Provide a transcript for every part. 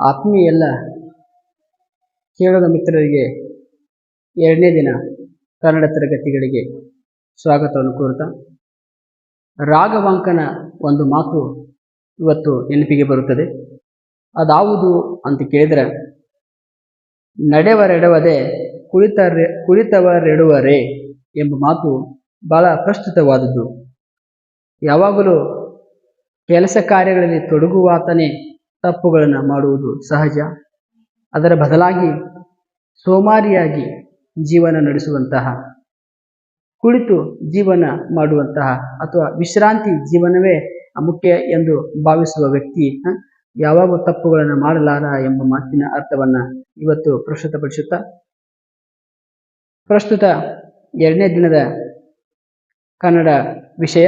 ಆತ್ಮೀಯ ಎಲ್ಲ ಮಿತ್ರರಿಗೆ ಎರಡನೇ ದಿನ ಕನ್ನಡ ತರಗತಿಗಳಿಗೆ ಸ್ವಾಗತವನ್ನು ಕೋರುತ್ತಾ ರಾಗವಾಂಕನ ಒಂದು ಮಾತು ಇವತ್ತು ನೆನಪಿಗೆ ಬರುತ್ತದೆ. ಅದಾವುದು ಅಂತ ಕೇಳಿದರೆ, ನಡೆವರೆಡವದೆ ಕುಳಿತರೆ, ಕುಳಿತವರೆಡುವರೆ ಎಂಬ ಮಾತು ಬಹಳ ಪ್ರಸ್ತುತವಾದದ್ದು. ಯಾವಾಗಲೂ ಕೆಲಸ ಕಾರ್ಯಗಳಲ್ಲಿ ತೊಡಗುವಾತನೇ ತಪ್ಪುಗಳನ್ನು ಮಾಡುವುದು ಸಹಜ. ಅದರ ಬದಲಾಗಿ ಸೋಮಾರಿಯಾಗಿ ಜೀವನ ನಡೆಸುವಂತಹ, ಕುಳಿತು ಜೀವನ ಮಾಡುವಂತಹ ಅಥವಾ ವಿಶ್ರಾಂತಿ ಜೀವನವೇ ಮುಖ್ಯ ಎಂದು ಭಾವಿಸುವ ವ್ಯಕ್ತಿ ಯಾವಾಗ ತಪ್ಪುಗಳನ್ನು ಮಾಡಲಾರ ಎಂಬ ಮಾತಿನ ಅರ್ಥವನ್ನ ಇವತ್ತು ಪ್ರಸ್ತುತಪಡಿಸುತ್ತಾ, ಪ್ರಸ್ತುತ ಎರಡನೇ ದಿನದ ಕನ್ನಡ ವಿಷಯ.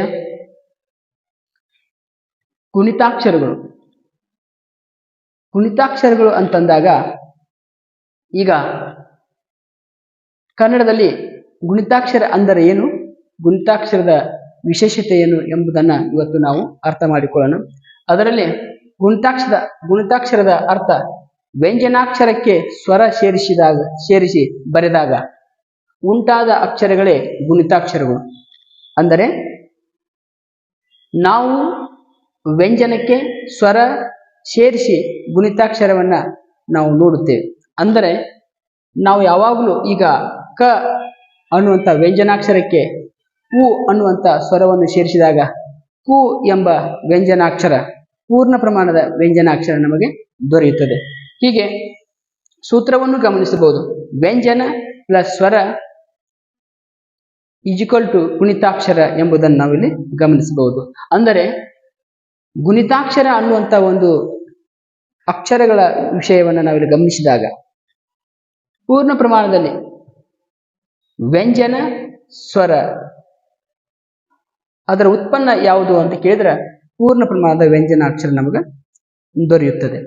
ಕುಣಿತಾಕ್ಷರಗಳು. ಕುಣಿತಾಕ್ಷರಗಳು ಅಂತಂದಾಗ ಈಗ ಕನ್ನಡದಲ್ಲಿ ಗುಣಿತಾಕ್ಷರ ಅಂದರೆ ಏನು? ಗುಣಿತಾಕ್ಷರದ ವಿಶೇಷತೆ ಏನು ಎಂಬುದನ್ನು ಇವತ್ತು ನಾವು ಅರ್ಥ ಮಾಡಿಕೊಳ್ಳೋಣ. ಅದರಲ್ಲಿ ಗುಣಿತಾಕ್ಷರ ಗುಣಿತಾಕ್ಷರದ ಅರ್ಥ ವ್ಯಂಜನಾಕ್ಷರಕ್ಕೆ ಸ್ವರ ಸೇರಿಸಿದಾಗ, ಸೇರಿಸಿ ಬರೆದಾಗ ಉಂಟಾದ ಅಕ್ಷರಗಳೇ ಗುಣಿತಾಕ್ಷರಗಳು. ಅಂದರೆ ನಾವು ವ್ಯಂಜನಕ್ಕೆ ಸ್ವರ ಸೇರಿಸಿ ಗುಣಿತಾಕ್ಷರವನ್ನ ನಾವು ನೋಡುತ್ತೇವೆ. ಅಂದರೆ ನಾವು ಯಾವಾಗಲೂ ಈಗ ಕ ಅನ್ನುವಂಥ ವ್ಯಂಜನಾಕ್ಷರಕ್ಕೆ ಉ ಅನ್ನುವಂಥ ಸ್ವರವನ್ನು ಸೇರಿಸಿದಾಗ ಕು ಎಂಬ ವ್ಯಂಜನಾಕ್ಷರ, ಪೂರ್ಣ ಪ್ರಮಾಣದ ವ್ಯಂಜನಾಕ್ಷರ ನಮಗೆ ದೊರೆಯುತ್ತದೆ. ಹೀಗೆ ಸೂತ್ರವನ್ನು ಗಮನಿಸಬಹುದು. ವ್ಯಂಜನ ಪ್ಲಸ್ ಸ್ವರ ಈಜಿಕಲ್ ಟು ಗುಣಿತಾಕ್ಷರ ಎಂಬುದನ್ನು ನಾವಿಲ್ಲಿ ಗಮನಿಸಬಹುದು. ಅಂದರೆ ಗುಣಿತಾಕ್ಷರ ಅನ್ನುವಂಥ ಒಂದು ಅಕ್ಷರಗಳ ವಿಷಯವನ್ನು ನಾವಿಲ್ಲಿ ಗಮನಿಸಿದಾಗ, ಪೂರ್ಣ ಪ್ರಮಾಣದಲ್ಲಿ ವ್ಯಂಜನ ಸ್ವರ, ಅದರ ಉತ್ಪನ್ನ ಯಾವುದು ಅಂತ ಕೇಳಿದ್ರೆ ಪೂರ್ಣ ಪ್ರಮಾಣದ ವ್ಯಂಜನ ಅಕ್ಷರ ನಮಗೆ ದೊರೆಯುತ್ತದೆ.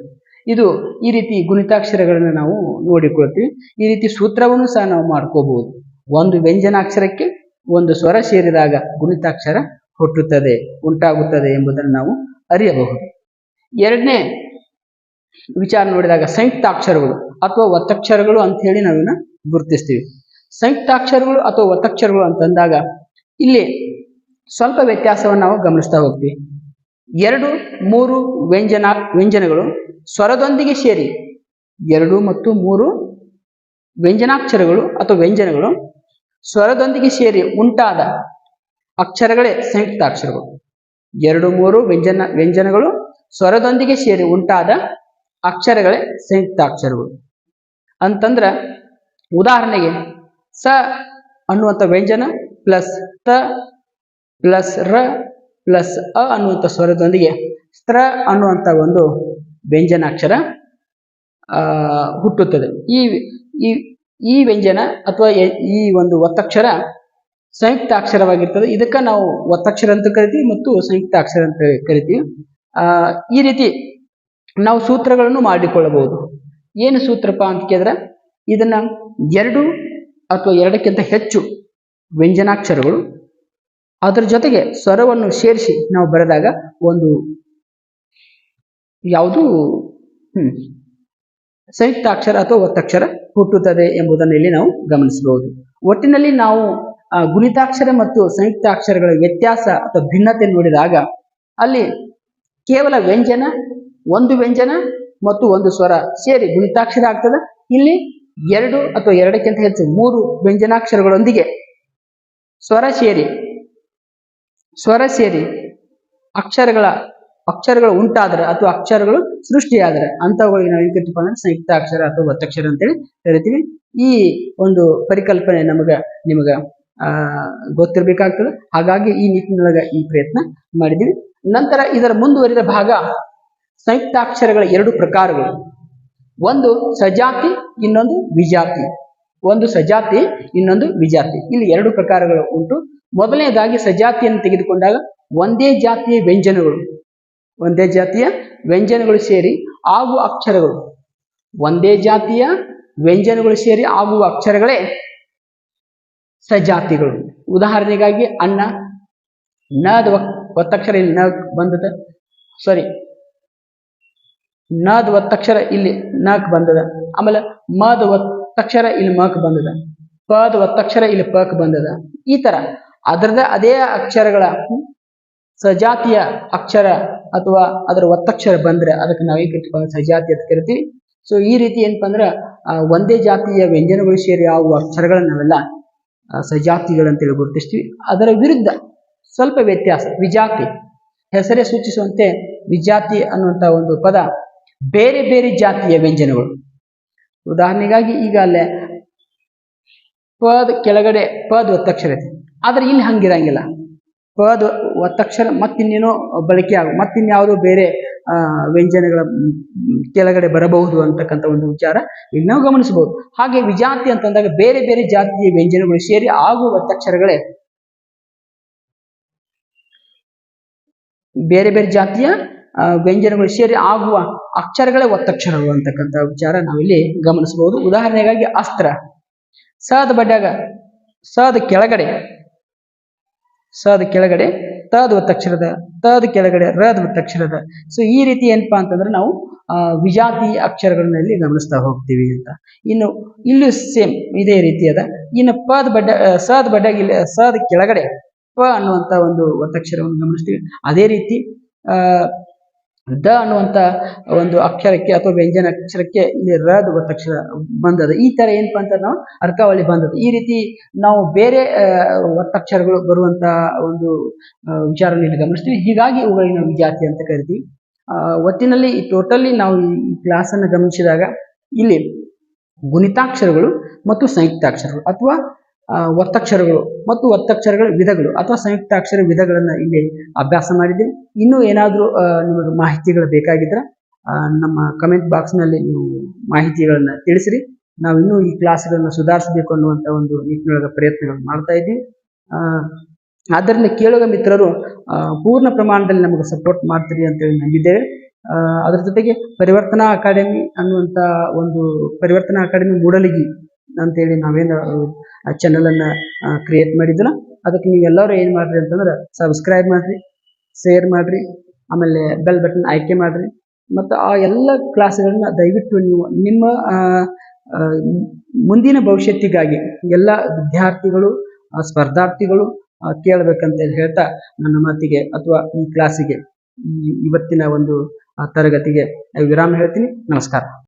ಇದು ಈ ರೀತಿ ಗುಣಿತಾಕ್ಷರಗಳನ್ನು ನಾವು ನೋಡಿಕೊಳ್ತೀವಿ. ಈ ರೀತಿ ಸೂತ್ರವನ್ನು ಸಹ ನಾವು ಮಾಡ್ಕೋಬಹುದು. ಒಂದು ವ್ಯಂಜನಾಕ್ಷರಕ್ಕೆ ಒಂದು ಸ್ವರ ಸೇರಿದಾಗ ಗುಣಿತಾಕ್ಷರ ಹುಟ್ಟುತ್ತದೆ, ಉಂಟಾಗುತ್ತದೆ ಎಂಬುದನ್ನು ನಾವು ಅರಿಯಬಹುದು. ಎರಡನೇ ವಿಚಾರ ನೋಡಿದಾಗ ಸಂಯುಕ್ತಾಕ್ಷರಗಳು ಅಥವಾ ಒತ್ತಕ್ಷರಗಳು ಅಂತ ಹೇಳಿ ನಾವನ್ನ ಗುರುತಿಸ್ತೀವಿ. ಸಂಯುಕ್ತಾಕ್ಷರಗಳು ಅಥವಾ ಒತ್ತಕ್ಷರಗಳು ಅಂತಂದಾಗ ಇಲ್ಲಿ ಸ್ವಲ್ಪ ವ್ಯತ್ಯಾಸವನ್ನು ನಾವು ಗಮನಿಸ್ತಾ ಹೋಗ್ತೀವಿ. ಎರಡು, ಮೂರು ವ್ಯಂಜನ, ವ್ಯಂಜನಗಳು ಸ್ವರದೊಂದಿಗೆ ಸೇರಿ ಎರಡು ಮತ್ತು ಮೂರು ವ್ಯಂಜನಾಕ್ಷರಗಳು ಅಥವಾ ವ್ಯಂಜನಗಳು ಸ್ವರದೊಂದಿಗೆ ಸೇರಿ ಉಂಟಾದ ಅಕ್ಷರಗಳೇ ಸಂಯುಕ್ತಾಕ್ಷರಗಳು. ಎರಡು ಮೂರು ವ್ಯಂಜನ ವ್ಯಂಜನಗಳು ಸ್ವರದೊಂದಿಗೆ ಸೇರಿ ಉಂಟಾದ ಅಕ್ಷರಗಳೇ ಸಂಯುಕ್ತಾಕ್ಷರಗಳು. ಅಂತಂದ್ರ ಉದಾಹರಣೆಗೆ ಸ ಅನ್ನುವಂಥ ವ್ಯಂಜನ ಪ್ಲಸ್ ತ ಪ್ಲಸ್ ರ ಪ್ಲಸ್ ಅ ಅನ್ನುವಂಥ ಸ್ವರದೊಂದಿಗೆ ಸ್ತ್ರ ಅನ್ನುವಂಥ ಒಂದು ವ್ಯಂಜನಾಕ್ಷರ ಹುಟ್ಟುತ್ತದೆ. ಈ ಈ ವ್ಯಂಜನ ಅಥವಾ ಈ ಒಂದು ಒತ್ತಕ್ಷರ ಸಂಯುಕ್ತ ಅಕ್ಷರವಾಗಿರ್ತದೆ. ಇದಕ್ಕೆ ನಾವು ಒತ್ತಕ್ಷರ ಅಂತ ಕರಿತೀವಿ ಮತ್ತು ಸಂಯುಕ್ತ ಅಕ್ಷರ ಅಂತ ಕರಿತೀವಿ. ಈ ರೀತಿ ನಾವು ಸೂತ್ರಗಳನ್ನು ಮಾಡಿಕೊಳ್ಳಬಹುದು. ಏನು ಸೂತ್ರಪ್ಪ ಅಂತ ಕೇಳಿದ್ರೆ, ಇದನ್ನ ಎರಡು ಅಥವಾ ಎರಡಕ್ಕಿಂತ ಹೆಚ್ಚು ವ್ಯಂಜನಾಕ್ಷರಗಳು, ಅದರ ಜೊತೆಗೆ ಸ್ವರವನ್ನು ಸೇರಿಸಿ ನಾವು ಬರೆದಾಗ ಒಂದು ಯಾವುದು ಸಂಯುಕ್ತ ಅಕ್ಷರ ಅಥವಾ ಒತ್ತಕ್ಷರ ಹುಟ್ಟುತ್ತದೆ ಎಂಬುದನ್ನು ಇಲ್ಲಿ ನಾವು ಗಮನಿಸಬಹುದು. ಒಟ್ಟಿನಲ್ಲಿ ನಾವು ಗುಣಿತಾಕ್ಷರ ಮತ್ತು ಸಂಯುಕ್ತ ಅಕ್ಷರಗಳ ವ್ಯತ್ಯಾಸ ಅಥವಾ ಭಿನ್ನತೆ ನೋಡಿದಾಗ ಅಲ್ಲಿ ಕೇವಲ ವ್ಯಂಜನ, ಒಂದು ವ್ಯಂಜನ ಮತ್ತು ಒಂದು ಸ್ವರ ಸೇರಿ ಗುಣಿತಾಕ್ಷರ ಆಗ್ತದೆ. ಇಲ್ಲಿ ಎರಡು ಅಥವಾ ಎರಡಕ್ಕಿಂತ ಹೆಚ್ಚು ಮೂರು ವ್ಯಂಜನಾಕ್ಷರಗಳೊಂದಿಗೆ ಸ್ವರ ಸೇರಿ ಸ್ವರ ಸೇರಿ ಅಕ್ಷರಗಳ, ಅಕ್ಷರಗಳು ಉಂಟಾದರೆ ಅಥವಾ ಅಕ್ಷರಗಳು ಸೃಷ್ಟಿಯಾದರೆ ಅಂಥವುಗಳಿಗೆ ನಾವು ಏನು ಅಂದ್ರೆ ಸಂಯುಕ್ತ ಅಕ್ಷರ ಅಥವಾ ಒತ್ತಕ್ಷರ ಅಂತೇಳಿ ಕರಿತೀವಿ ಈ ಒಂದು ಪರಿಕಲ್ಪನೆ ನಮಗ, ನಿಮಗ ಆ ಗೊತ್ತಿರ್ಬೇಕಾಗ್ತದೆ. ಹಾಗಾಗಿ ಈ ನಿಟ್ಟಿನೊಳಗೆ ಈ ಪ್ರಯತ್ನ ಮಾಡಿದ್ದೀವಿ ನಂತರ ಇದರ ಮುಂದುವರಿದ ಭಾಗ ಸಂಯುಕ್ತಾಕ್ಷರಗಳ ಎರಡು ಪ್ರಕಾರಗಳು. ಒಂದು ಸಜಾತಿ, ಇನ್ನೊಂದು ವಿಜಾತಿ. ಒಂದು ಸಜಾತಿ, ಇನ್ನೊಂದು ವಿಜಾತಿ. ಇಲ್ಲಿ ಎರಡು ಪ್ರಕಾರಗಳು ಉಂಟು. ಮೊದಲನೇದಾಗಿ ಸಜಾತಿಯನ್ನು ತೆಗೆದುಕೊಂಡಾಗ ಒಂದೇ ಜಾತಿಯ ವ್ಯಂಜನಗಳು. ಒಂದೇ ಜಾತಿಯ ವ್ಯಂಜನಗಳು ಸೇರಿ ಆಗುವ ಅಕ್ಷರಗಳು. ಒಂದೇ ಜಾತಿಯ ವ್ಯಂಜನಗಳು ಸೇರಿ ಆಗುವ ಅಕ್ಷರಗಳೇ ಸಜಾತಿಗಳು ಉದಾಹರಣೆಗಾಗಿ ಅನ್ನ. ನದ ಒತ್ತಕ್ಷರ ಇಲ್ಲಿ ನ ಬಂದದ. ಸಾರಿ. ನದ ಒತ್ತಕ್ಷರ ಇಲ್ಲಿ ನಕ್ ಬಂದದ. ಆಮೇಲೆ ಮದ ಒತ್ತಕ್ಷರ ಇಲ್ಲಿ ಮಕ್ ಬಂದದ. ಪದ ಒತ್ತಕ್ಷರ ಇಲ್ಲಿ ಪಕ್ ಬಂದದ. ಈ ತರ. ಅದರದ ಅದೇ ಅಕ್ಷರಗಳ ಸಜಾತಿಯ ಅಕ್ಷರ ಅಥವಾ ಅದರ ಒತ್ತಕ್ಷರ ಬಂದ್ರೆ ಅದಕ್ಕೆ ನಾವು ಏಕೆ ಸಜಾತಿ ಅಂತ ಕರಿತೀವಿ. ಸೊ ಈ ರೀತಿ ಏನಪ್ಪ ಅಂದ್ರೆ ಒಂದೇ ಜಾತಿಯ ವ್ಯಂಜನಗಳು ಸೇರಿ ಆಗುವ ಅಕ್ಷರಗಳನ್ನ ನಾವೆಲ್ಲ ಸಜಾತಿಗಳಂತೇಳಿ ಗುರುತಿಸ್ತೀವಿ. ಅದರ ವಿರುದ್ಧ ಸ್ವಲ್ಪ ವ್ಯತ್ಯಾಸ. ವಿಜಾತಿ. ಹೆಸರೇ ಸೂಚಿಸುವಂತೆ ವಿಜಾತಿ ಅನ್ನುವಂತ ಒಂದು ಪದ ಬೇರೆ ಬೇರೆ ಜಾತಿಯ ವ್ಯಂಜನಗಳು. ಉದಾಹರಣೆಗಾಗಿ ಈಗ ಅಲ್ಲೇ ಪದ ಕೆಳಗಡೆ ಪದ ಒತ್ತಕ್ಷರ ಇದೆ ಆದರೆ ಇಲ್ಲಿ ಹಂಗಿರಂಗಿಲ್ಲ. ಪದ ಒತ್ತಕ್ಷರ ಮತ್ತಿನ್ನೇನೋ ಬಳಕೆ ಆಗ ಮತ್ತಿನ್ಯಾವುದೋ ಬೇರೆ ಆ, ವ್ಯಂಜನಗಳ ಕೆಳಗಡೆ ಬರಬಹುದು ಅಂತಕ್ಕಂಥ ಒಂದು ವಿಚಾರ ಇಲ್ಲಿ ನಾವು ಗಮನಿಸಬಹುದು. ಹಾಗೆ ವಿಜಾತಿ ಅಂತಂದಾಗ ಬೇರೆ ಬೇರೆ ಜಾತಿಯ ವ್ಯಂಜನಗಳು ಸೇರಿ ಆಗುವ ಒತ್ತಕ್ಷರಗಳೇ ಬೇರೆ ಬೇರೆ ಜಾತಿಯ ವ್ಯಂಜನಗಳು ಸೇರಿ ಆಗುವ ಅಕ್ಷರಗಳೇ ಒತ್ತಕ್ಷರಗಳು ಅಂತಕ್ಕಂಥ ವಿಚಾರ ನಾವಿಲ್ಲಿ ಗಮನಿಸಬಹುದು. ಉದಾಹರಣೆಗಾಗಿ ಅಸ್ತ್ರ. ಸದ ಬಡ್ಯಾಗ ಸದ ಕೆಳಗಡೆ ಸದ ಕೆಳಗಡೆ ತದ ಒತ್ತಕ್ಷರದ ತದ್ ಕೆಳಗಡೆ ರದ್ ಒತ್ತಕ್ಷರದ ಸೊ ಈ ರೀತಿ ಏನಪ್ಪಾ ಅಂತಂದ್ರೆ ನಾವು ವಿಜಾತಿ ಅಕ್ಷರಗಳನ್ನ ಇಲ್ಲಿ ಗಮನಿಸ್ತಾ ಹೋಗ್ತೀವಿ ಅಂತ. ಇನ್ನು, ಇಲ್ಲೂ ಸೇಮ್ ಇದೇ ರೀತಿಯಾದ ಇನ್ನು ಪದ ಬಡ್ಡ ಸದ್ ಬಡ್ಡ ಸದ್ ಕೆಳಗಡೆ ಪ ಅನ್ನುವಂತ ಒಂದು ಒತ್ತಕ್ಷರವನ್ನು ಗಮನಿಸ್ತೀವಿ. ಅದೇ ರೀತಿ ದ ಅನ್ನುವಂತ ಒಂದು ಅಕ್ಷರಕ್ಕೆ ಅಥವಾ ವ್ಯಂಜನ ಅಕ್ಷರಕ್ಕೆ ಇಲ್ಲಿ ರದ ಒತ್ತಕ್ಷರ ಬಂದದ ಈ ತರ ಏನಪ್ಪ ಅಂತ ನಾವು ಅರ್ಕಾವಳಿ ಬಂದದ್ದು. ಈ ರೀತಿ ನಾವು ಬೇರೆ ಒತ್ತಕ್ಷರಗಳು ಬರುವಂತ ಒಂದು ವಿಚಾರವನ್ನು ಇಲ್ಲಿ ಗಮನಿಸ್ತೀವಿ. ಹೀಗಾಗಿ ಇವುಗಳಿಗೆ ನಾವು ವಿಜಾತಿ ಅಂತ ಕರಿತೀವಿ. ಒಟ್ಟಿನಲ್ಲಿ ಟೋಟಲಿ ನಾವು ಈ ಕ್ಲಾಸ್ ಅನ್ನು ಗಮನಿಸಿದಾಗ ಇಲ್ಲಿ ಗುಣಿತಾಕ್ಷರಗಳು ಮತ್ತು ಸಂಯುಕ್ತಾಕ್ಷರಗಳು ಅಥವಾ ಒತ್ತಕ್ಷರಗಳು ಮತ್ತು ಒತ್ತಕ್ಷರಗಳ ವಿಧಗಳು ಅಥವಾ ಸಂಯುಕ್ತಾಕ್ಷರ ವಿಧಗಳನ್ನ ಇಲ್ಲಿ ಅಭ್ಯಾಸ ಮಾಡಿದ್ದೀವಿ. ಇನ್ನೂ ಏನಾದರೂ ನಿಮಗೆ ಮಾಹಿತಿಗಳು ಬೇಕಾಗಿದ್ರೆ ನಮ್ಮ ಕಮೆಂಟ್ ಬಾಕ್ಸ್ನಲ್ಲಿ ನೀವು ಮಾಹಿತಿಗಳನ್ನ ತಿಳಿಸಿರಿ. ನಾವು ಇನ್ನೂ ಈ ಕ್ಲಾಸ್ಗಳನ್ನ ಸುಧಾರಿಸಬೇಕು ಅನ್ನುವಂಥ ಒಂದು ನಿಟ್ಟಿನೊಳಗೆ ಪ್ರಯತ್ನಗಳು ಮಾಡ್ತಾ ಇದ್ದೀವಿ. ಆದ್ದರಿಂದ ಕೇಳುವ ಮಿತ್ರರು ಪೂರ್ಣ ಪ್ರಮಾಣದಲ್ಲಿ ನಮಗೆ ಸಪೋರ್ಟ್ ಮಾಡ್ತೀರಿ ಅಂತೇಳಿ ನಂಬಿದ್ದೇವೆ. ಆ, ಅದರ ಜೊತೆಗೆ ಪರಿವರ್ತನಾ ಅಕಾಡೆಮಿ ಅನ್ನುವಂಥ ಒಂದು ಪರಿವರ್ತನಾ ಅಕಾಡೆಮಿ ಮೂಡಲಿಗಿ ಅಂತೇಳಿ ನಾವೇನು ಚಾನಲ್ ಅನ್ನ ಕ್ರಿಯೇಟ್ ಮಾಡಿದ್ವಲ್ಲ ಅದಕ್ಕೆ ನೀವೆಲ್ಲರೂ ಏನು ಮಾಡ್ರಿ ಅಂತಂದ್ರೆ ಸಬ್ಸ್ಕ್ರೈಬ್ ಮಾಡ್ರಿ ಶೇರ್ ಮಾಡ್ರಿ ಆಮೇಲೆ ಬೆಲ್ ಬಟನ್ ಆಯ್ಕೆ ಮಾಡ್ರಿ. ಮತ್ತು ಆ ಎಲ್ಲ ಕ್ಲಾಸ್ಗಳನ್ನ ದಯವಿಟ್ಟು ನೀವು ನಿಮ್ಮ ಆ, ಆ, ಮುಂದಿನ ಭವಿಷ್ಯತ್ತಿಗಾಗಿ ಎಲ್ಲ ವಿದ್ಯಾರ್ಥಿಗಳು ಆ, ಸ್ಪರ್ಧಾರ್ಥಿಗಳು ಆ, ಕೇಳಬೇಕಂತ ಹೇಳ್ತಾ ನನ್ನ ಮಾತಿಗೆ ಅಥವಾ ಈ ಕ್ಲಾಸಿಗೆ ಇವತ್ತಿನ ಒಂದು ತರಗತಿಗೆ ವಿರಾಮ ಹೇಳ್ತೀನಿ. ನಮಸ್ಕಾರ.